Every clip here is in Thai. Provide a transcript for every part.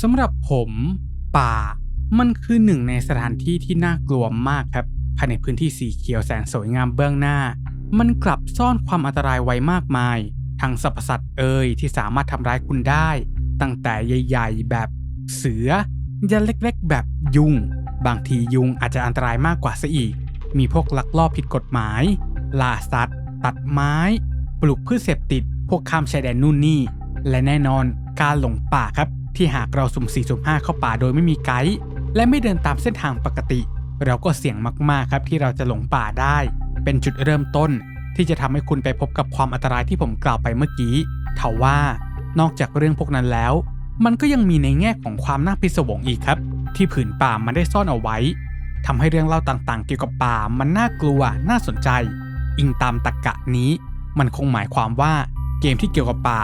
สำหรับผมป่ามันคือหนึ่งในสถานที่ที่น่ากลัวมากครับภายในพื้นที่สีเขียวแสนสวยงามเบื้องหน้า มันกลับซ่อนความอันตรายไว้มากมาย ทั้งสรรพสัตว์เอ่ยที่สามารถทำร้ายคุณได้ ตั้งแต่ใหญ่ ๆ แบบเสือยันเล็กๆ แบบยุง บางทียุงอาจจะอันตรายมากกว่าซะอีก มีพวกลักลอบผิดกฎหมาย ล่าสัตว์ ตัดไม้ ปลูกพืชเสพติด พวกข้ามชายแดนนู่นนี่ และแน่นอนการหลงป่าครับ ที่หากเราสุ่มสี่สุ่มห้าเข้าป่าโดยไม่มีไกด์และไม่เดินตามเส้นทางปกติ เราก็เสี่ยงมากๆครับที่เราจะหลงป่าได้ เป็นจุดเริ่มต้น ที่จะทำให้คุณไปพบกับความอันตรายที่ผมกล่าวไปเมื่อกี้ทว่านอกจากเรื่องพวกนั้นแล้ว มันก็ยังมีในแง่ของความน่าพิศวงอีกครับ ที่ผืนป่ามันได้ซ่อนเอาไว้ทำให้เรื่องเล่าต่างๆ เกี่ยวกับป่ามันน่ากลัวน่าสนใจ อิงตามตรกกะนี้ มันคงหมายความว่าเกมที่เกี่ยวกับป่า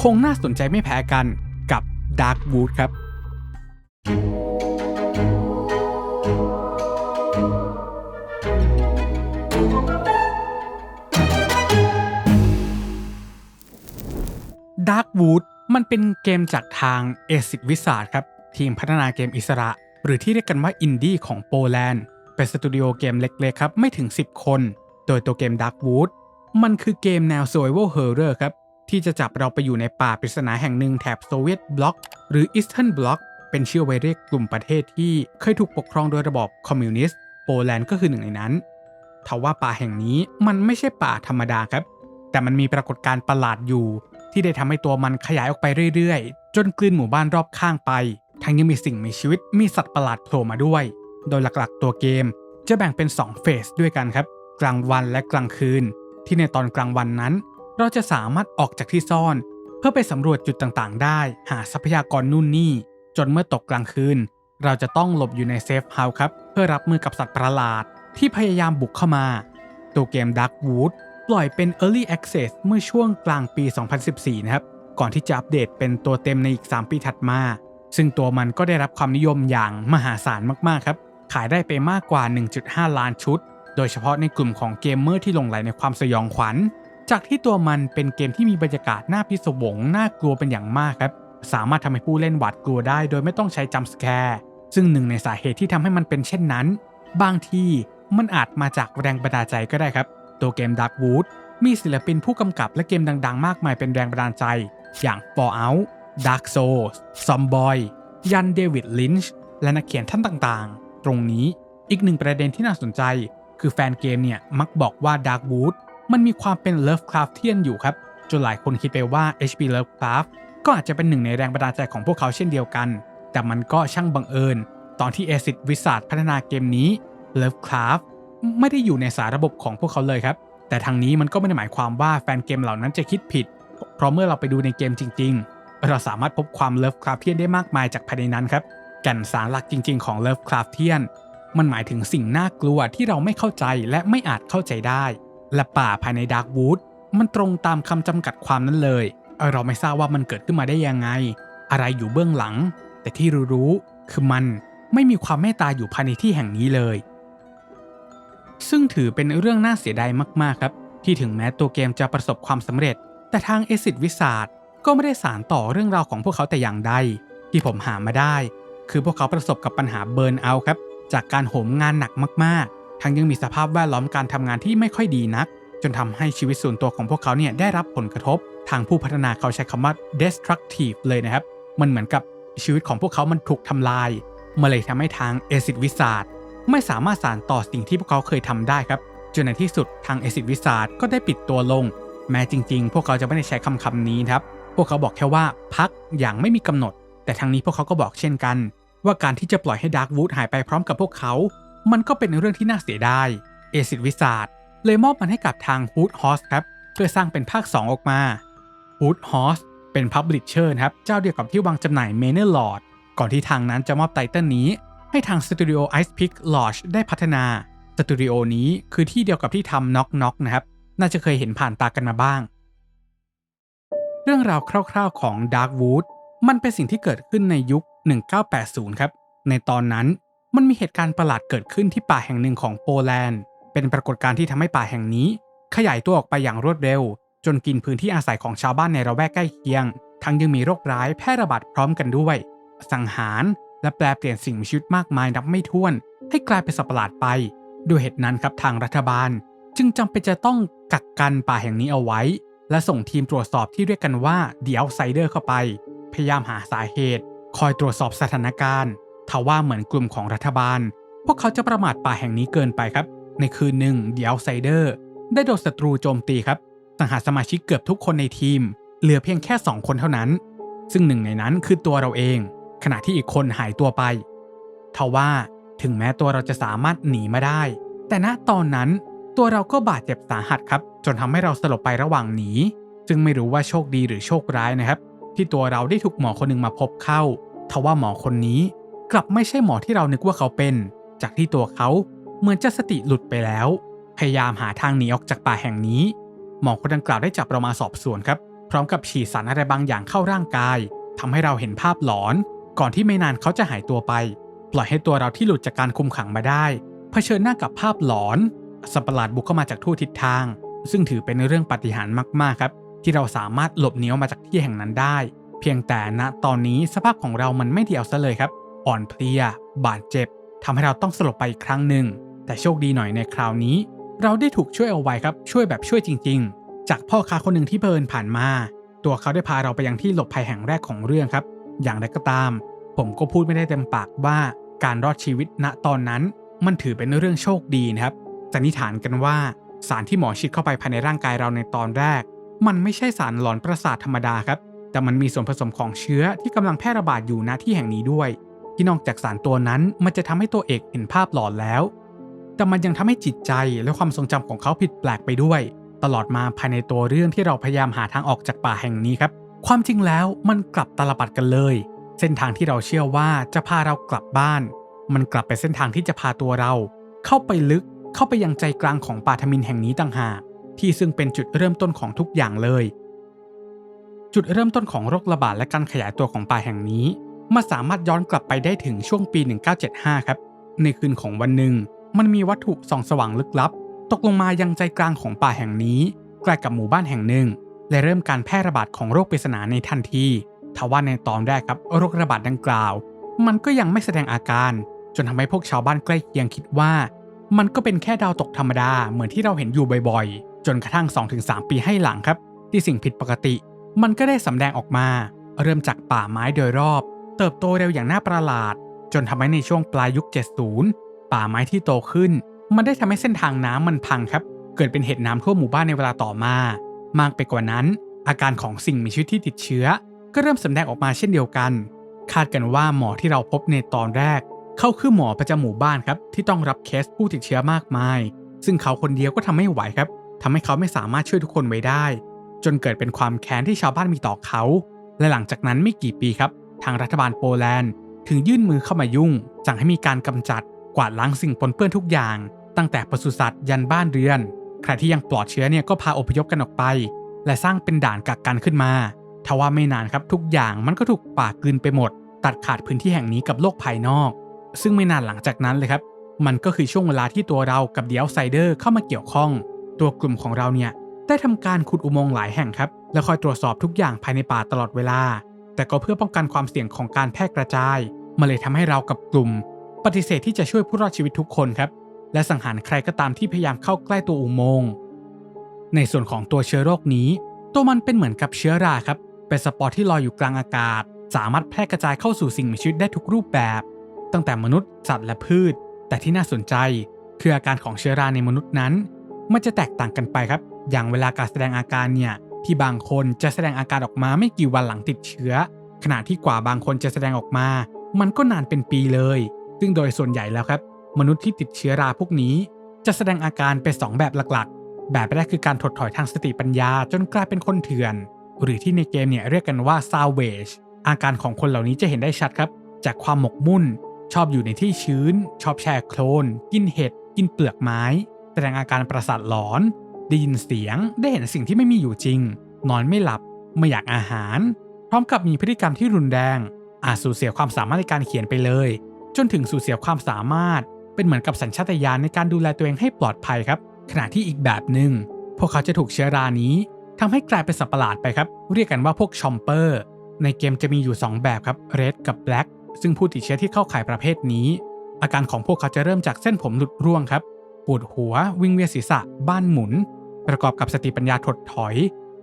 คงน่าสนใจไม่แพ้กัน กับ Dark Wood ครับ Dark Wood มันเป็นเกมจากทาง a c i d Wizard ครับ ทีมพัฒนาเกมอิสระ หรือที่เรียกกันว่าอินดี้ของโปแลนด์ เป็นสตูดิโอเกมเล็กๆครับ ไม่ถึง 10 คน โดยตัวเกม Dark Wood มันคือเกมแนว Survival Horror ครับ ที่จะจับเราไปอยู่ในป่าปริศนาแห่งหนึ่งแถบโซเวียตบล็อก หรือ Eastern Bloc เป็นชื่อไว้เรียกกลุ่มประเทศที่เคยถูกปกครองโดยระบอบคอมมิวนิสต์โปแลนด์ก็คือหนึ่งในนั้นทว่าป่าแห่งนี้มันไม่ใช่ป่าธรรมดาครับ แต่มันมีปรากฏการณ์ประหลาดอยู่ ที่ได้ทำให้ตัวมันขยายออกไปเรื่อยๆ จนกลืนหมู่บ้านรอบข้างไป ทั้งยังมีสิ่งมีชีวิตมีสัตว์ประหลาดโผล่มาด้วย โดยหลักๆ ตัวเกม จะแบ่งเป็น2เฟสด้วยกันครับ กลางวันและกลางคืน ที่ในตอนกลางวันนั้น เราจะสามารถออกจากที่ซ่อน เพื่อไปสำรวจจุดต่างๆ ได้ หาทรัพยากรนู่นนี่ จนเมื่อตกกลางคืน เราจะต้องหลบอยู่ในเซฟเฮาส์ครับ เพื่อรับมือกับสัตว์ประหลาด ที่พยายามบุกเข้ามา ตัวเกม Dark Wood ปล่อยเป็น Early Access เมื่อช่วงกลางปี 2014 นะครับ ก่อนที่จะอัปเดตเป็นตัวเต็มในอีก 3 ปีถัดมา ซึ่งตัวมันก็ได้รับความนิยมอย่างมหาศาลมากๆครับ ขายได้ไปมากกว่า 1.5 ล้านชุด โดยเฉพาะในกลุ่มของเกมเมอร์ที่หลงไหลในความสยองขวัญ จากที่ตัวมันเป็นเกมที่มีบรรยากาศน่าพิศวงน่ากลัวเป็นอย่างมากครับ สามารถทำให้ผู้เล่นหวาดกลัวได้ โดยไม่ต้องใช้จัมป์สแกร์ซึ่งหนึ่งในสาเหตุที่ทำให้มันเป็นเช่นนั้น บางทีมันอาจมาจากแรงบันดาลใจก็ได้ครับ ตัวเกม Dark Wood มีศิลปินผู้กำกับและเกมดังๆ มากมายเป็นแรงบันดาลใจ อย่าง Fallout Dark Souls Zomboy ยันเดวิดลินช์และนักเขียนท่านต่างๆ ตรงนี้อีกหนึ่งประเด็นที่น่าสนใจ คือแฟนเกมเนี่ยมักบอกว่า Dark Wood มันมีความเป็น Lovecraftian อยู่ครับ จนหลายคนคิดไปว่า H.P. Lovecraft ก็อาจจะเป็นหนึ่งในแรงบันดาลใจของพวกเขาเช่นเดียวกัน แต่มันก็ช่างบังเอิญ ตอนที่ Acid Wizard พัฒนาเกมนี้ Lovecraft ไม่ได้อยู่ในสาระบบของพวกเขาเลยครับ แต่ทางนี้มันก็ไม่ได้หมายความว่าแฟนเกมเหล่านั้นจะคิดผิด เพราะเมื่อเราไปดูในเกมจริง ๆ เราสามารถพบความเลิฟคราฟเทียนได้มากมายจากภายในนั้นครับแก่นสารหลักจริง ๆ ของเลิฟคราฟเทียนมันหมายถึงสิ่งน่ากลัวที่เราไม่เข้าใจและไม่อาจเข้าใจได้ และป่าภายในดาร์กวูดมันตรงตามคำจำกัดความนั้นเลยเราไม่ทราบว่ามันเกิดขึ้นมาได้ยังไง อะไรอยู่เบื้องหลัง แต่ที่รู้ๆคือมันไม่มีความเมตตาอยู่ภายในที่แห่งนี้เลย ซึ่งถือเป็นเรื่องน่าเสียดายมากๆครับ ที่ถึงแม้ตัวเกมจะประสบความสำเร็จ แต่ทางเอซิดวิสาดก็ไม่ได้สารต่อเรื่องราวของพวกเขาแต่อย่างใด ที่ผมหามาได้ คือพวกเขาประสบกับปัญหาเบิร์นเอาครับ จากการโหมงานหนักมากๆ ทั้งยังมีสภาพแวดล้อมการทำงานที่ไม่ค่อยดีนัก จนทำให้ชีวิตส่วนตัวของพวกเขาเนี่ยได้รับผลกระทบ ทางผู้พัฒนาเขาใช้คำว่า destructive เลยนะครับ มันเหมือนกับชีวิตของพวกเขามันถูกทำลายมาเลยทำให้ทางเอซิดวิสาดไม่สามารถสานต่อสิ่งที่พวกเขาเคยทำได้ครับจนในที่สุดทางเอซิดวิสาดก็ได้ปิดตัวลง แม้จริง ๆ พวกเขาจะไม่ได้ใช้คำคำนี้ครับ พวกเขาบอกแค่ว่าพักอย่างไม่มีกำหนด แต่ทางนี้พวกเขาก็บอกเช่นกัน ว่าการที่จะปล่อยให้ดาร์กวูดหายไปพร้อมกับพวกเขา มันก็เป็นเรื่องที่น่าเสียดายเอซิดวิสาดเลยมอบมันให้กับทางฮูดฮอสครับ เพื่อสร้างเป็นภาค 2 ออกมาฮูดฮอสเป็นพับลิชเชอร์ครับ เจ้าเดียวกับที่วางจำหน่ายเมเนอร์ลอดก่อนที่ทางนั้นจะมอบไตเติลนี้ ให้ทางสตูดิโอ Ice Peak Lodge ได้พัฒนาสตูดิโอนี้คือที่เดียวกับที่ทำ Knock Knock นะครับ น่าจะเคยเห็นผ่านตากันมาบ้าง เรื่องราวคร่าวๆของ Dark Wood มันเป็นสิ่งที่เกิดขึ้นในยุค 1980 ครับ ในตอนนั้น มันมีเหตุการณ์ประหลาดเกิดขึ้นที่ป่าแห่งหนึ่งของโปแลนด์ เป็นปรากฏการณ์ที่ทำให้ป่าแห่งนี้ ขยายตัวออกไปอย่างรวดเร็ว จนกินพื้นที่อาศัยของชาวบ้านในระแวกใกล้เคียง ทั้งยังมีโรคร้ายแพร่ระบาดพร้อมกันด้วย สังหาร และแปลเปลี่ยนสิ่งมีชีวิตมากมายนับไม่ถ้วน ให้กลายเป็นสัตว์ประหลาดไป ด้วยเหตุนั้นครับทางรัฐบาล จึงจำเป็นจะต้องกักกันป่าแห่งนี้เอาไว้ และส่งทีมตรวจสอบที่เรียกกันว่า The Outsider เข้าไป พยายามหาสาเหตุ คอยตรวจสอบสถานการณ์ ทว่าเหมือนกลุ่มของรัฐบาล พวกเขาจะประมาทป่าแห่งนี้เกินไปครับ ในคืนหนึ่ง The Outsider ได้โดนศัตรูโจมตีครับ สังหารสมาชิกเกือบทุกคนในทีม เหลือเพียงแค่ 2 คนเท่านั้น ซึ่งหนึ่งในนั้นคือตัวเราเอง ขณะที่อีกคนหายตัวไป ทว่าถึงแม้ตัวเราจะสามารถหนีมาได้ แต่ณตอนนั้นตัวเราก็บาดเจ็บสาหัสครับ จนทำให้เราสลบไประหว่างหนี ซึ่งไม่รู้ว่าโชคดีหรือโชคร้ายนะครับ ที่ตัวเราได้ถูกหมอคนหนึ่งมาพบเข้า ทว่าหมอคนนี้ กลับไม่ใช่หมอที่เรานึกว่าเขาเป็น จากที่ตัวเขาเหมือนจะสติหลุดไปแล้ว พยายามหาทางหนีออกจากป่าแห่งนี้ หมอคนดังกล่าวได้จับเรามาสอบสวนครับ พร้อมกับฉีดสารอะไรบางอย่างเข้าร่างกายทำให้เราเห็นภาพหลอน ก่อนที่ไม่นานเขาจะหายตัวไป ปล่อยให้ตัวเราที่หลุดจากการคุมขังมาได้เผชิญหน้ากับภาพหลอนสัตว์ปหลาดบุกเข้ามาจากทั่วทิศทาง ซึ่งถือเป็นเรื่องปาฏิหาริย์มากๆครับที่เราสามารถหลบหนีออกมาจากที่แห่งนั้นได้ เพียงแต่ณตอนนี้สภาพของเรามันไม่ดีเอาซะเลยครับ อ่อนเพลีย บาดเจ็บทำให้เราต้องสลบไปอีกครั้งหนึ่ง แต่โชคดีหน่อยในคราวนี้ เราได้ถูกช่วยเอาไว้ครับช่วยแบบช่วยจริง ๆ จากพ่อค้าคนหนึ่งที่เพลินผ่านมา ตัวเขาได้พาเราไปยังที่หลบภัยแห่งแรกของเรื่องครับ อย่างไรก็ตาม ผมก็พูดไม่ได้เต็มปากว่าการรอดชีวิตณตอนนั้นมันถือเป็นเรื่องโชคดีนะครับสันนิษฐานกันว่าสารที่หมอฉีดเข้าไปภายในร่างกายเราในตอนแรก มันไม่ใช่สารหลอนประสาทธรรมดาครับ แต่มันมีส่วนผสมของเชื้อที่กำลังแพร่ระบาดอยู่ณที่แห่งนี้ด้วย ที่นอกจากสารตัวนั้นมันจะทำให้ตัวเอกเห็นภาพหลอนแล้ว แต่มันยังทำให้จิตใจและความทรงจำของเขาผิดแปลกไปด้วย ตลอดมาภายในตัวเรื่องที่เราพยายามหาทางออกจากป่าแห่งนี้ครับ ความจริงแล้วมันกลับตลปัดกันเลย เส้นทางที่เราเชื่อว่าจะพาเรากลับบ้าน มันกลับไปเส้นทางที่จะพาตัวเรา เข้าไปลึกเข้าไปยังใจกลางของป่าทมินแห่งนี้ต่างหากที่ซึ่งเป็นจุดเริ่มต้นของทุกอย่างเลย จุดเริ่มต้นของโรคระบาดและการขยายตัวของป่าแห่งนี้ มาสามารถย้อนกลับไปได้ถึงช่วงปี 1975 ครับ ในคืนของวันหนึ่ง มันมีวัตถุส่องสว่างลึกลับ ตกลงมายังใจกลางของป่าแห่งนี้ ใกล้กับหมู่บ้านแห่งหนึ่ง และเริ่มการแพร่ระบาดของโรคปริศนาในทันทีทว่าในตอนแรกครับโรคระบาดดังกล่าว มันก็ยังไม่แสดงอาการ จนทำให้พวกชาวบ้านใกล้เคียงคิดว่า มันก็เป็นแค่ดาวตกธรรมดาเหมือนที่เราเห็นอยู่บ่อยๆ จนกระทั่ง 2-3 ปีให้หลังครับ ที่สิ่งผิดปกติ มันก็ได้สำแดงออกมา เริ่มจากป่าไม้โดยรอบ เติบโตเร็วอย่างน่าประหลาด จนทำให้ในช่วงปลายยุค 70 ป่าไม้ที่โตขึ้น มันได้ทำให้เส้นทางน้ำมันพังครับ เกิดเป็นเหตุน้ำท่วมหมู่บ้านในเวลาต่อมา มากไปกว่านั้น อาการของสิ่งมีชีวิตที่ติดเชื้อ ก็เริ่มสำแดงออกมาเช่นเดียวกัน คาดกันว่าหมอที่เราพบในตอนแรก เขาคือหมอประจำหมู่บ้านครับที่ต้องรับเคสผู้ติดเชื้อมากมาย ซึ่งเขาคนเดียวก็ทำไม่ไหวครับทำให้เขาไม่สามารถช่วยทุกคนไว้ได้ จนเกิดเป็นความแค้นที่ชาวบ้านมีต่อเขา และหลังจากนั้นไม่กี่ปีครับ ทางรัฐบาลโปแลนด์ ถึงยื่นมือเข้ามายุ่ง สั่งให้มีการกำจัดกวาดล้างสิ่งปนเปื้อนทุกอย่าง ตั้งแต่ปศุสัตว์ยันบ้านเรือน ใครที่ยังปลอดเชื้อเนี่ยก็พาอพยพกันออกไป และสร้างเป็นด่านกักกันขึ้นมาทว่าไม่นานครับทุกอย่างมันก็ถูกป่ากลืนไปหมด ตัดขาดพื้นที่แห่งนี้กับโลกภายนอก ซึ่งไม่นานหลังจากนั้นเลยครับ มันก็คือช่วงเวลาที่ตัวเรากับเดียวไซเดอร์เข้ามาเกี่ยวข้อง ตัวกลุ่มของเราเนี่ยได้ทำการขุดอุโมงค์หลายแห่งครับ และคอยตรวจสอบทุกอย่างภายในป่าตลอดเวลา แต่ก็เพื่อป้องกันความเสี่ยงของการแพร่กระจายมาเลยทำให้เรากับกลุ่ม ปฏิเสธที่จะช่วยผู้รอดชีวิตทุกคนครับ และสังหารใครก็ตามที่พยายามเข้าใกล้ตัวอุโมงค์ในส่วนของตัวเชื้อโรคนี้ ตัวมันเป็นเหมือนกับเชื้อราครับเป็นสปอร์ที่ลอยอยู่กลางอากาศ สามารถแพร่กระจายเข้าสู่สิ่งมีชีวิตได้ทุกรูปแบบ ตั้งแต่มนุษย์สัตว์และพืช แต่ที่น่าสนใจ คืออาการของเชื้อราในมนุษย์นั้น มันจะแตกต่างกันไปครับ อย่างเวลาการแสดงอาการเนี่ย ที่บางคนจะแสดงอาการออกมาไม่กี่วันหลังติดเชื้อ ขณะที่กว่าบางคนจะแสดงออกมา มันก็นานเป็นปีเลย ซึ่งโดยส่วนใหญ่แล้วครับ มนุษย์ที่ติดเชื้อราพวกนี้ จะแสดงอาการเป็น2แบบหลักๆ แบบแรกคือการถดถอยทางสติปัญญาจนกลายเป็นคนเถื่อน หรือที่ในเกมเนี่ยเรียกกันว่า salvage อาการของคนเหล่านี้จะเห็นได้ชัดครับ จากความหมกมุ่น ชอบอยู่ในที่ชื้น ชอบแช่โคลน กินเห็ด กินเปลือกไม้ แสดงอาการประสาทหลอน ได้ยินเสียงได้เห็นสิ่งที่ไม่มีอยู่จริง นอนไม่หลับ ไม่อยากอาหาร พร้อมกับมีพฤติกรรมที่รุนแรง อาจสูญเสียความสามารถในการเขียนไปเลย จนถึงสูญเสียความสามารถ เป็นเหมือนกับสัญชาตญาณในการดูแลตัวเองให้ปลอดภัยครับ ขณะที่อีกแบบหนึ่งพวกเขาจะถูกเชื้อรานี้ทำให้กลายเป็นสัตว์ประหลาดไปครับ เรียกกันว่าพวกชอมเปอร์ ในเกมจะมีอยู่ 2 แบบครับ Red กับ Black ซึ่งผู้ติดเชื้อที่เข้าข่ายประเภทนี้ อาการของพวกเขาจะเริ่มจากเส้นผมหลุดร่วงครับปวดหัว วิงเวียนศีรษะ บ้านหมุน ประกอบกับสติปัญญาถดถอย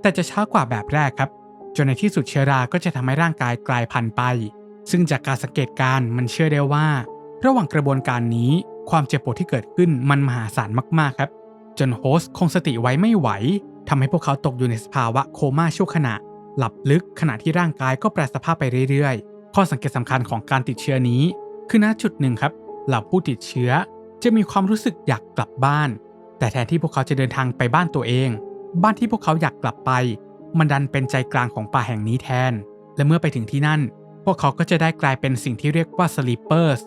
แต่จะช้ากว่าแบบแรกครับ จนในที่สุดเชื้อราก็จะทำให้ร่างกายกลายพันธุ์ไป ซึ่งจากการสังเกตการ์มันเชื่อได้ว่า ระหว่างกระบวนการนี้ความเจ็บปวดที่เกิดขึ้นมันมหาศาลมากๆครับ จนโฮสต์คงสติไว้ไม่ไหวทำให้พวกเขาตกอยู่ในสภาวะโคม่าชั่วขณะ หลับลึกขณะที่ร่างกายก็แปรสภาพไปเรื่อยๆ ข้อสังเกตสำคัญของการติดเชื้อนี้ คือณจุดหนึ่งครับเหล่าผู้ติดเชื้อจะมีความรู้สึกอยากกลับบ้าน แต่แทนที่พวกเขาจะเดินทางไปบ้านตัวเอง บ้านที่พวกเขาอยากกลับไป มันดันเป็นใจกลางของป่าแห่งนี้แทน และเมื่อไปถึงที่นั่น พวกเขาก็จะได้กลายเป็นสิ่งที่เรียกว่า sleepers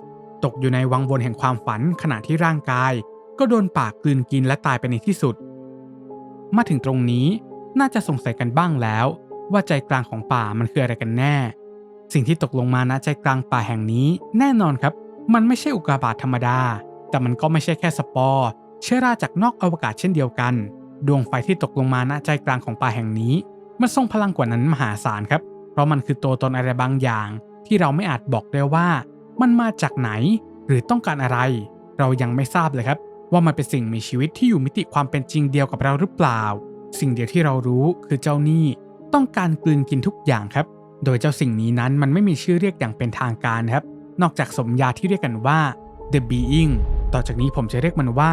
ตกอยู่ในวังวนแห่งความฝันขณะที่ร่างกาย ก็โดนปากกลืนกินและตายไปในที่สุด มาถึงตรงนี้น่าจะสงสัยกันบ้างแล้ว ว่าใจกลางของป่ามันคืออะไรกันแน่ สิ่งที่ตกลงมาณใจกลางป่าแห่งนี้ แน่นอนครับ มันไม่ใช่อุกกาบาตธรรมดา แต่มันก็ไม่ใช่แค่สปอร์ เชื้อราจากนอกอวกาศเช่นเดียวกัน ดวงไฟที่ตกลงมาณใจกลางของป่าแห่งนี้ มันทรงพลังกว่านั้นมหาศาลครับ เพราะมันคือตัวตนอะไรบางอย่าง ที่เราไม่อาจบอกได้ว่า มันมาจากไหน หรือต้องการอะไร เรายังไม่ทราบเลยครับ ว่ามันเป็นสิ่งมีชีวิตที่อยู่มิติความเป็นจริงเดียวกับเราหรือเปล่า สิ่งเดียวที่เรารู้คือเจ้านี่ต้องการกลืนกินทุกอย่างครับ โดยเจ้าสิ่งนี้นั้นมันไม่มีชื่อเรียกอย่างเป็นทางการครับ นอกจากสมญาที่เรียกกันว่า the being ต่อจากนี้ผมจะเรียกมันว่า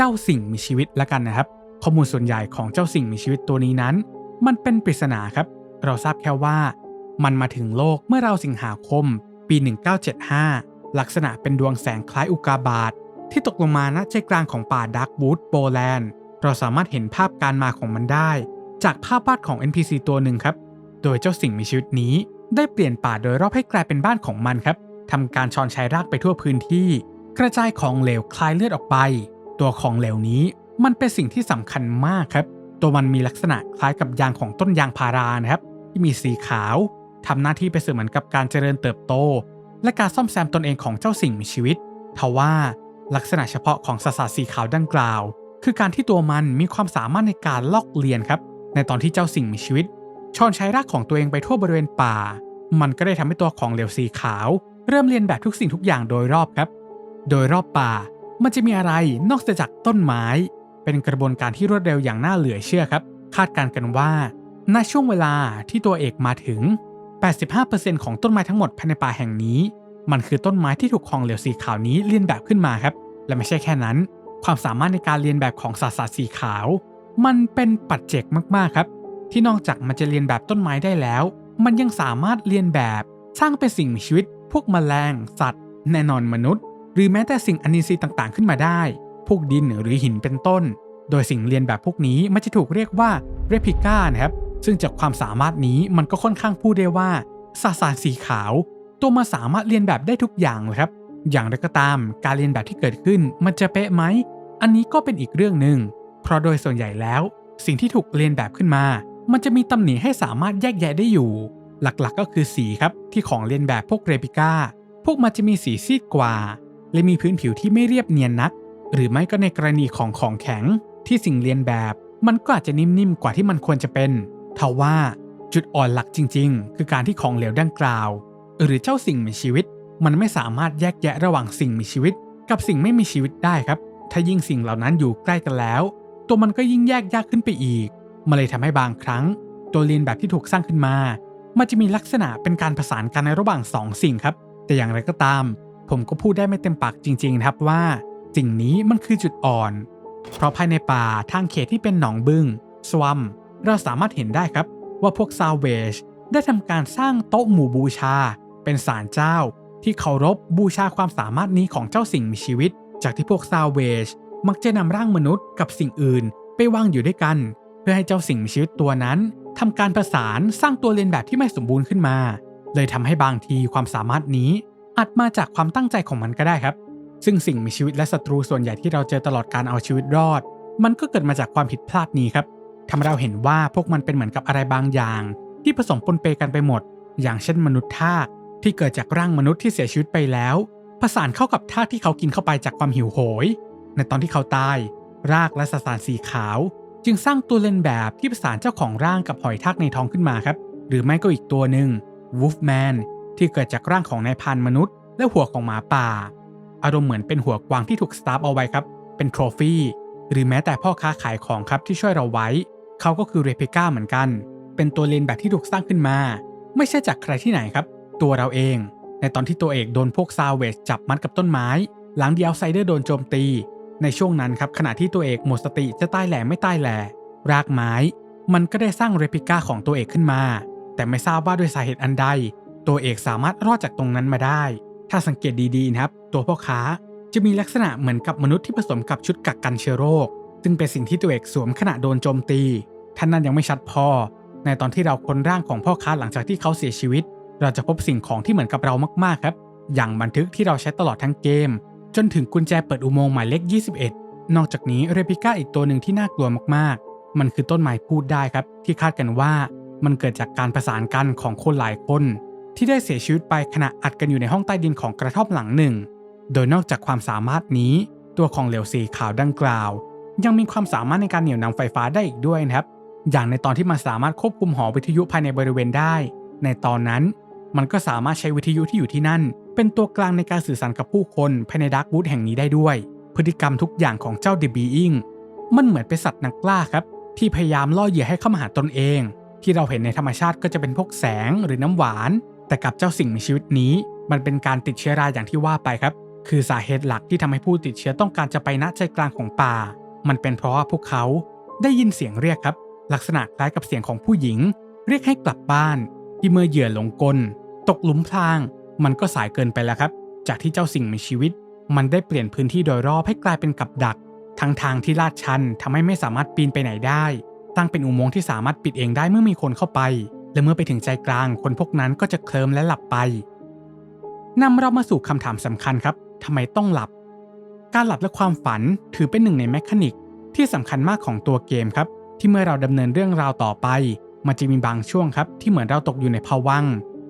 เจ้าสิ่งมีชีวิตละกันนะครับ ข้อมูลส่วนใหญ่ของเจ้าสิ่งมีชีวิตตัวนี้นั้น มันเป็นปริศนาครับ เราทราบแค่ว่า มันมาถึงโลกเมื่อเราสิงหาคม ปี 1975 ลักษณะเป็นดวงแสงคล้ายอุกาบาตที่ตกลงมาณใจกลางของป่าดักบูดโปแลนด์เราสามารถเห็นภาพการมาของมันได้ จากภาพวาดของ NPC ตัวหนึ่งครับ โดยเจ้าสิ่งมีชีวิตนี้ ได้เปลี่ยนป่าโดยรอบให้กลายเป็นบ้านของมันครับทำการชอนชัยรากไปทั่วพื้นที่ กระจายของเหลวคลายเลือดออกไป ตัวของเหลวนี้มันเป็นสิ่งที่สำคัญมากครับ ตัวมันมีลักษณะคล้ายกับยางของต้นยางพารานะครับ ที่มีสีขาวทำหน้าที่ไปเสมือนกับการเจริญเติบโต และการซ่อมแซมตนเองของเจ้าสิ่งมีชีวิตทว่าลักษณะเฉพาะของสสารสีขาวดังกล่าว คือการที่ตัวมันมีความสามารถในการลอกเลียนครับ ในตอนที่เจ้าสิ่งมีชีวิตชอนใช้รากของตัวเองไปทั่วบริเวณป่า มันก็ได้ทำให้ตัวของเหลวสีขาว เริ่มเรียนแบบทุกสิ่งทุกอย่างโดยรอบครับ โดยรอบป่า มันจะมีอะไรนอกจากต้นไม้ เป็นกระบวนการที่รวดเร็วอย่างน่าเหลือเชื่อครับ คาดการณ์กันว่า ณ ช่วงเวลาที่ตัวเอกมาถึง 85%ของต้นไม้ทั้งหมดภายในป่าแห่งนี้ มันคือต้นไม้ที่ถูกของเหลวสีขาวนี้เลียนแบบขึ้นมาครับ และไม่ใช่แค่นั้น ความสามารถในการเรียนแบบของสสารสีขาว มันเป็นปัจเจกมากๆครับ ที่นอกจากมันจะเรียนแบบต้นไม้ได้แล้ว มันยังสามารถเรียนแบบสร้างเป็นสิ่งมีชีวิต พวกแมลง สัตว์ แน่นอนมนุษย์ หรือแม้แต่สิ่งอนินทรีย์ต่างๆ ขึ้นมาได้ พวกดินหรือหินเป็นต้น โดยสิ่งเรียนแบบพวกนี้มันจะถูกเรียกว่าเรพิก้านะครับ ซึ่งจากความสามารถนี้มันก็ค่อนข้างพูดได้ว่าสสารสีขาว ตัวมาสามารถเรียนแบบได้ทุกอย่างเลยครับ อย่างไรก็ตามการเรียนแบบที่เกิดขึ้นมันจะเป๊ะไหม อันนี้ก็เป็นอีกเรื่องหนึ่งเพราะโดยส่วนใหญ่แล้ว สิ่งที่ถูกเรียนแบบขึ้นมา มันจะมีตำหนิให้สามารถแยกแยะได้อยู่ หลักๆก็คือสีครับที่ของเรียนแบบพวกเรปิก้าพวกมันจะมีสีซีดกว่า และมีพื้นผิวที่ไม่เรียบเนียนนัก หรือไม่ก็ในกรณีของของแข็งที่สิ่งเรียนแบบ มันก็อาจจะนิ่มๆกว่าที่มันควรจะเป็นทว่าจุดอ่อนหลักจริง ๆ คือการที่ของเหลวดังกล่าว หรือเจ้าสิ่งมีชีวิต มันไม่สามารถแยกแยะระหว่างสิ่งมีชีวิต กับสิ่งไม่มีชีวิตได้ครับ ถ้ายิ่งสิ่งเหล่านั้นอยู่ใกล้กันแล้ว ตัวมันก็ยิ่งแยกยากขึ้นไปอีกมันเลยทำให้บางครั้ง ตัวเรียนแบบที่ถูกสร้างขึ้นมา มันจะมีลักษณะเป็นการผสานกันในระหว่างสองสิ่งครับ แต่อย่างไรก็ตาม ผมก็พูดได้ไม่เต็มปากจริงๆนะครับว่าสิ่งนี้มันคือจุดอ่อน เพราะภายในป่าทางเขตที่เป็นหนองบึง้งสวัมเราสามารถเห็นได้ครับว่าพวกซาวเวจได้ทำการสร้างโต๊ะหมู่บูชา เป็นศาลเจ้า ที่เคารพบูชาความสามารถนี้ของเจ้าสิ่งมีชีวิต จากที่พวกซาวเวจมักจะนำร่างมนุษย์กับสิ่งอื่น ไปวางอยู่ด้วยกัน เพื่อให้เจ้าสิ่งมีชีวิตตัวนั้นทำการประสานสร้างตัวเรียนแบบที่ไม่สมบูรณ์ขึ้นมา เลยทำให้บางทีความสามารถนี้ อาจมาจากความตั้งใจของมันก็ได้ครับ ซึ่งสิ่งมีชีวิตและศัตรูส่วนใหญ่ที่เราเจอตลอดการเอาชีวิตรอด มันก็เกิดมาจากความผิดพลาดนี้ครับทำให้เราเห็นว่าพวกมันเป็นเหมือนกับอะไรบางอย่าง ที่ผสมปนเปกันไปหมด อย่างเช่นมนุษย์ทากที่เกิดจากร่างมนุษย์ที่เสียชีวิตไปแล้ว ผสานเข้ากับทากที่เขากินเข้าไปจากความหิวโหย ในตอนที่เขาตาย รากและสสารสีขาว จึงสร้างตัวเลนแบบที่ผสานเจ้าของร่างกับหอยทากในท้องขึ้นมาครับ หรือไม่ก็อีกตัวหนึ่งวูฟแมน ที่เกิดจากร่างของนายพรานมนุษย์ และหัวของหมาป่า อารมณ์เหมือนเป็นหัวกวางที่ถูกสตาร์ฟเอาไว้ครับ เป็นโทรฟี่หรือแม้แต่พ่อค้าขายของครับที่ช่วยเราไว้ เขาก็คือเรเปก้าเหมือนกัน เป็นตัวเลนแบบที่ถูกสร้างขึ้นมา ไม่ใช่จากใครที่ไหนครับ ตัวเราเอง ในตอนที่ตัวเอกโดนพวกซาวเวจจับมัดกับต้นไม้ หลังเดียวไซเดอร์โดนโจมตี ในช่วงนั้นครับขณะที่ตัวเอกหมดสติจะตายแหล่ไม่ตายแหล่รากไม้ มันก็ได้สร้างเรปิก้าของตัวเอกขึ้นมา แต่ไม่ทราบว่าด้วยสาเหตุอันใด ตัวเอกสามารถรอดจากตรงนั้นมาได้ ถ้าสังเกตดีๆนะครับ ตัวพ่อค้าจะมีลักษณะเหมือนกับมนุษย์ที่ผสมกับชุดกักกันเชื้อโรค ซึ่งเป็นสิ่งที่ตัวเอกสวมขณะโดนโจมตี ท่านนั้นยังไม่ชัดพอ ในตอนที่เราค้นร่างของพ่อค้าหลังจากที่เขาเสียชีวิต เราจะพบสิ่งของที่เหมือนกับเรามากๆครับ อย่างบันทึกที่เราใช้ตลอดทั้งเกม จนถึงกุญแจเปิดอุโมงค์หมายเลข 21 นอกจากนี้เรปิก้าอีกตัวหนึ่งที่น่ากลัวมากๆ มันคือต้นไม้พูดได้ครับ ที่คาดกันว่า มันเกิดจากการประสานกันของคนหลายคน ที่ได้เสียชีวิตไปขณะอัดกันอยู่ในห้องใต้ดินของกระท่อมหลังหนึ่ง โดยนอกจากความสามารถนี้ ตัวของเหลวสีขาวดังกล่าว ยังมีความสามารถในการเหนี่ยวนำไฟฟ้าได้อีกด้วยนะครับ อย่างในตอนที่มันสามารถควบคุมหอวิทยุภายในบริเวณได้ ในตอนนั้น มันก็สามารถใช้วิทยุที่อยู่ที่นั่น เป็นตัวกลางในการสื่อสารกับผู้คนภายในดาร์กวูดแห่งนี้ได้ด้วย พฤติกรรมทุกอย่างของเจ้าเดบีอิงมันเหมือนเป็นสัตว์นักล่าครับ ที่พยายามล่อเหยื่อให้เข้ามาหาตนเอง ที่เราเห็นในธรรมชาติก็จะเป็นพวกแสงหรือน้ำหวาน แต่กับเจ้าสิ่งมีชีวิตนี้ มันเป็นการติดเชื้อราอย่างที่ว่าไปครับ คือสาเหตุหลักที่ทำให้ผู้ติดเชื้อต้องการจะไปณใจกลางของป่า มันเป็นเพราะว่าพวกเขาได้ยินเสียงเรียกครับ ลักษณะคล้ายกับเสียงของผู้หญิง เรียกให้กลับบ้าน ที่เมื่อเหยื่อหลงกล ตกหลุมพราง มันก็สายเกินไปแล้วครับ จากที่เจ้าสิ่งมีชีวิต มันได้เปลี่ยนพื้นที่โดยรอบให้กลายเป็นกับดักทั้งทางที่ลาดชันทำให้ไม่สามารถปีนไปไหนได้ ตั้งเป็นอุโมงค์ที่สามารถปิดเองได้เมื่อมีคนเข้าไป และเมื่อไปถึงใจกลางคนพวกนั้นก็จะเคลิ้มและหลับไปนำเรามาสู่คำถามสำคัญครับทำไมต้องหลับ การหลับและความฝันถือเป็นหนึ่งในแมคานิกที่สำคัญมากของตัวเกมครับ ที่เมื่อเราดำเนินเรื่องราวต่อไป มันจะมีบางช่วงครับ ที่เหมือนเราตกอยู่ในภวัง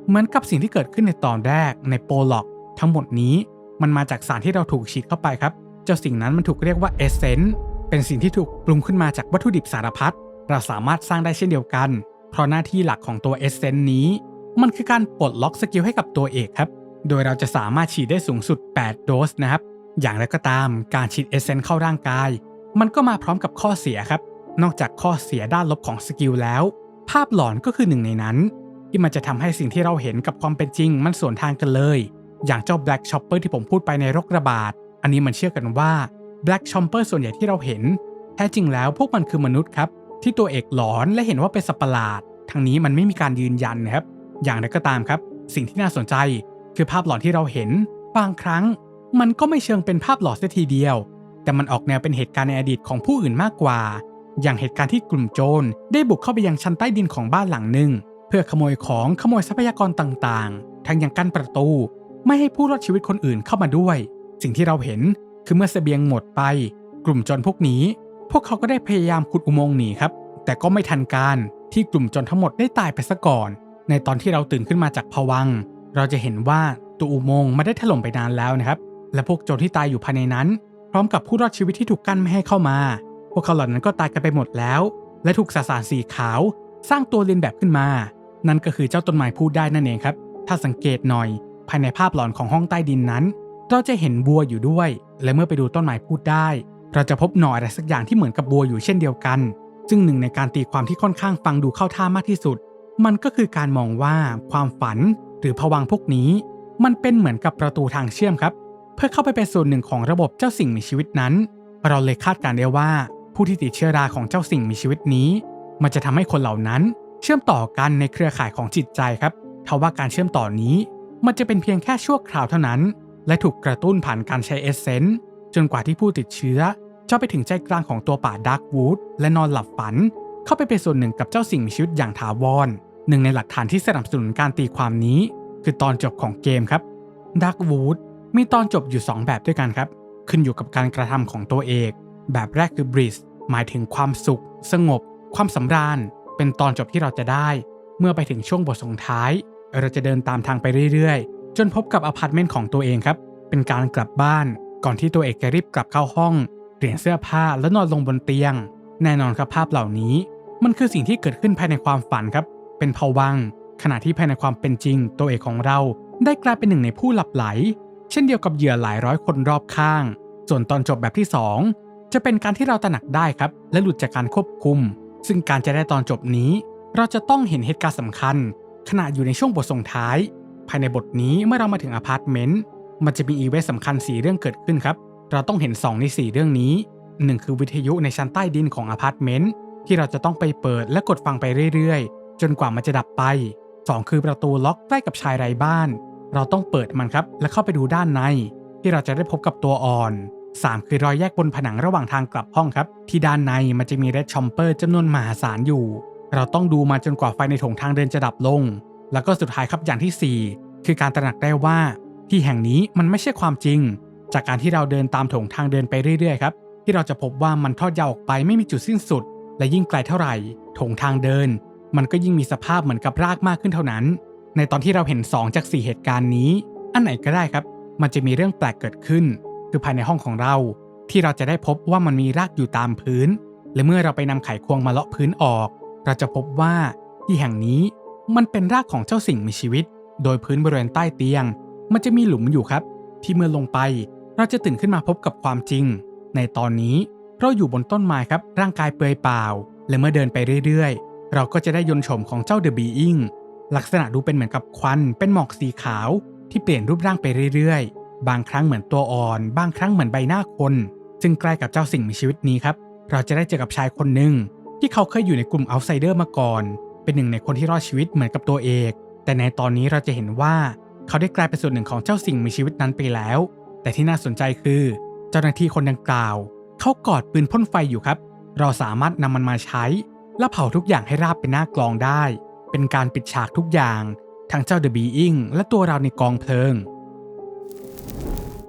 เหมือนกับสิ่งที่เกิดขึ้นในตอนแรกในโปรล็อก ทั้งหมดนี้มันมาจากสารที่เราถูกฉีดเข้าไปครับ เจ้าสิ่งนั้นมันถูกเรียกว่าเอเซนต์เป็นสิ่งที่ถูกปรุงขึ้นมาจากวัตถุดิบสารพัดเราสามารถสร้างได้เช่นเดียวกัน เพราะหน้าที่หลักของตัวเอเซนต์นี้ มันคือการปลดล็อกสกิลให้กับตัวเอกครับ โดยเราจะสามารถฉีดได้สูงสุด 8 โดสนะครับ อย่างไรก็ตามการฉีดเอเซนต์เข้าร่างกาย มันก็มาพร้อมกับข้อเสียครับ นอกจากข้อเสียด้านลบของสกิลแล้ว ภาพหลอนก็คือหนึ่งในนั้น ที่มันจะทำให้สิ่งที่เราเห็นกับความเป็นจริง มันสวนทางกันเลย อย่างเจ้า Black Chopper ที่ผมพูดไปในโรกระบาด อันนี้มันเชื่อกันว่า Black Chopper ส่วนใหญ่ที่เราเห็น แท้จริงแล้วพวกมันคือมนุษย์ครับ ที่ตัวเอกหลอนและเห็นว่าเป็นสัปหลาดทางนี้มันไม่มีการยืนยันนะครับ อย่างไรก็ตามครับ สิ่งที่น่าสนใจคือภาพหลอนที่เราเห็น บางครั้ง มันก็ไม่เชิงเป็นภาพหลอนเสียทีเดียว แต่มันออกแนวเป็นเหตุการณ์ในอดีตของผู้อื่นมากกว่า อย่างเหตุการณ์ที่กลุ่มโจรได้บุกเข้าไปยังชั้นใต้ดินของบ้านหลังหนึ่งเพื่อขโมยของขโมยทรัพยากรต่างๆ ทั้งยังกั้นประตู ไม่ให้ผู้รอดชีวิตคนอื่นเข้ามาด้วย สิ่งที่เราเห็นคือเมื่อเสบียงหมดไป กลุ่มโจรพวกนี้ พวกเขาก็ได้พยายามขุดอุโมงค์หนีครับ แต่ก็ไม่ทันการที่กลุ่มจรทั้งหมดได้ตายไปซะก่อน ในตอนที่เราตื่นขึ้นมาจากภวัง เราจะเห็นว่าตัวอุโมงค์ไม่ได้ถล่มไปนานแล้วนะครับ และพวกโจรที่ตายอยู่ภายในนั้น พร้อมกับผู้รอดชีวิตที่ถูกกั้นไม่ให้เข้ามา พวกเขาเหล่านั้นก็ตายกันไปหมดแล้ว และถูกสสารสีขาว สร้างตัวเลียนแบบขึ้นมา นั่นก็คือเจ้าต้นไม้พูดได้นั่นเองครับ ถ้าสังเกตหน่อย ภายในภาพหลอนของห้องใต้ดินนั้น เราจะเห็นบัวอยู่ด้วย และเมื่อไปดูต้นไม้พูดได้ เราจะพบหน่ออะไรสักอย่างที่เหมือนกับบัวอยู่เช่นเดียวกัน ซึ่งหนึ่งในการตีความที่ค่อนข้างฟังดูเข้าท่ามากที่สุด มันก็คือการมองว่าความฝันหรือผวังพวกนี้ มันเป็นเหมือนกับประตูทางเชื่อมครับ เพื่อเข้าไปเป็นส่วนหนึ่งของระบบเจ้าสิ่งมีชีวิตนั้น เราเลยคาดการณ์ได้ว่า ผู้ที่ติดเชื้อราของเจ้าสิ่งมีชีวิตนี้ มันจะทำให้คนเหล่านั้น เชื่อมต่อกันในเครือข่ายของจิตใจครับทว่าการเชื่อมต่อนี้ มันจะเป็นเพียงแค่ชั่วคราวเท่านั้น และถูกกระตุ้นผ่านการใช้เอเซนต์ จนกว่าที่ผู้ติดเชื้อจะไปถึงใจกลางของตัวป่าดาร์กวูดและนอนหลับฝัน เข้าไปเป็นส่วนหนึ่งกับเจ้าสิ่งมีชีวิตอย่างถาวร หนึ่งในหลักฐานที่สนับสนุนการตีความนี้ คือตอนจบของเกมครับ Dark Wood มีตอนจบอยู่ 2 แบบด้วยกันครับ ขึ้นอยู่กับการกระทำของตัวเอก แบบแรกคือ Bliss หมายถึงความสุข สงบ ความสำราญ เป็นตอนจบที่เราจะได้ เมื่อไปถึงช่วงบทส่งท้าย เราจะเดินตามทางไปเรื่อยๆ จนพบกับอพาร์ตเมนต์ของตัวเองครับ เป็นการกลับบ้าน ก่อนที่ตัวเอกจะรีบกลับเข้าห้องเปลี่ยนเสื้อผ้าแล้วนอนลงบนเตียง แน่นอนครับภาพเหล่านี้ มันคือสิ่งที่เกิดขึ้นภายในความฝันครับ เป็นภวังขณะที่ภายในความเป็นจริง ตัวเอกของเรา ได้กลายเป็นหนึ่งในผู้หลับไหล เช่นเดียวกับเหยื่อหลายร้อยคนรอบข้าง ส่วนตอนจบแบบที่ 2 จะเป็นการที่เราตระหนักได้ครับ และหลุดจากการควบคุม ซึ่งการจะได้ตอนจบนี้ เราจะต้องเห็นเหตุการณ์สำคัญ ขณะอยู่ในช่วงบทส่งท้าย ภายในบทนี้เมื่อเรามาถึงอพาร์ตเมนต์ มันจะมีอีเวนต์สำคัญ 4 เรื่องเกิดขึ้นครับ เราต้องเห็น 2 ใน 4 เรื่องนี้ 1 คือวิทยุในชั้นใต้ดินของอพาร์ตเมนต์ที่เราจะต้องไปเปิดและกดฟังไปเรื่อยๆ จนกว่ามันจะดับไป 2 คือประตูล็อกใกล้กับชายไร้บ้าน เราต้องเปิดมันครับ และเข้าไปดูด้านใน ที่เราจะได้พบกับตัวอ่อน 3 คือรอยแยกบนผนังระหว่างทางกลับห้องครับ ที่ด้านในมันจะมีเรดชอมเปอร์จำนวนมหาศาลอยู่ เราต้องดูมาจนกว่าไฟในถงทางเดินจะดับลง แล้วก็สุดท้ายครับอย่างที่ 4 คือการตระหนักได้ว่า ที่แห่งนี้มันไม่ใช่ความจริง จากการที่เราเดินตามถงทางเดินไปเรื่อยๆครับที่เราจะพบว่ามันทอดยาวออกไปไม่มีจุดสิ้นสุด และยิ่งไกลเท่าไหร่ถงทางเดิน มันก็ยิ่งมีสภาพเหมือนกับรากมากขึ้นเท่านั้น ในตอนที่เราเห็น 2 จาก 4 เหตุการณ์นี้ อันไหนก็ได้ครับ มันจะมีเรื่องแปลกเกิดขึ้น คือภายในห้องของเรา ที่เราจะได้พบว่ามันมีรากอยู่ตามพื้น และเมื่อเราไปนำไขควงมาเลาะพื้นออก เราจะพบว่าที่แห่งนี้มันเป็นรากของเจ้าสิ่งมีชีวิต โดยพื้นบริเวณใต้เตียง มันจะมีหลุมอยู่ครับ ที่เมื่อลงไปเราจะตื่นขึ้นมาพบกับความจริง ในตอนนี้เราอยู่บนต้นไม้ครับ ร่างกายเปลือยเปล่า และเมื่อเดินไปเรื่อยๆ เราก็จะได้ยนต์โฉมของเจ้าเดอะบีอิงลักษณะดูเป็นเหมือนกับควัน เป็นหมอกสีขาว ที่เปลี่ยนรูปร่างไปเรื่อยๆ บางครั้งเหมือนตัวอ่อน บางครั้งเหมือนใบหน้าคน ซึ่งใกล้กับเจ้าสิ่งมีชีวิตนี้ครับ เราจะได้เจอกับชายคนหนึ่งที่เขาเคยอยู่ในกลุ่มเอาไซเดอร์มาก่อน เป็นหนึ่งในคนที่รอดชีวิตเหมือนกับตัวเอก แต่ในตอนนี้เราจะเห็นว่า เขาได้กลายเป็นส่วนหนึ่งของเจ้าสิ่งมีชีวิตนั้นไปแล้ว แต่ที่น่าสนใจคือ เจ้าหน้าที่คนดังกล่าว เขากอดปืนพ่นไฟอยู่ครับ เราสามารถนำมันมาใช้ และเผาทุกอย่างให้ราบเป็นหน้ากลองได้ เป็นการปิดฉากทุกอย่าง ทั้งเจ้าเดอะบีอิงและตัวเราในกองเพลิง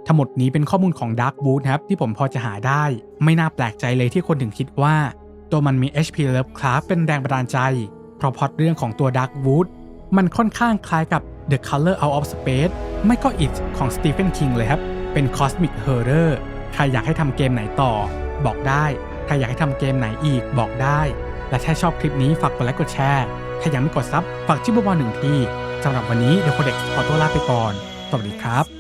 ทั้งหมดนี้เป็นข้อมูลของ Dark Wood ครับที่ผมพอจะหาได้ ไม่น่าแปลกใจเลยที่คนถึงคิดว่า ตัวมันมี HP Lovecraft เป็นแรงบันดาลใจ เพราะพอตเรื่องของตัว Dark Wood มันค่อนข้างคล้ายกับ The Color Out of Space ไม่ก็ It ของ Stephen King เลยครับ เป็น Cosmic Horror ใครอยากให้ทำเกมไหนต่อ บอกได้ ใครอยากให้ทำเกมไหนอีกบอกได้ และถ้าชอบคลิปนี้ฝากกดไลค์กดแชร์ถ้ายังไม่กดซับฝากชิบบอลหนึ่งทีสำหรับวันนี้เดอะโคเด็กขอตัวลาไปก่อน สวัสดีครับ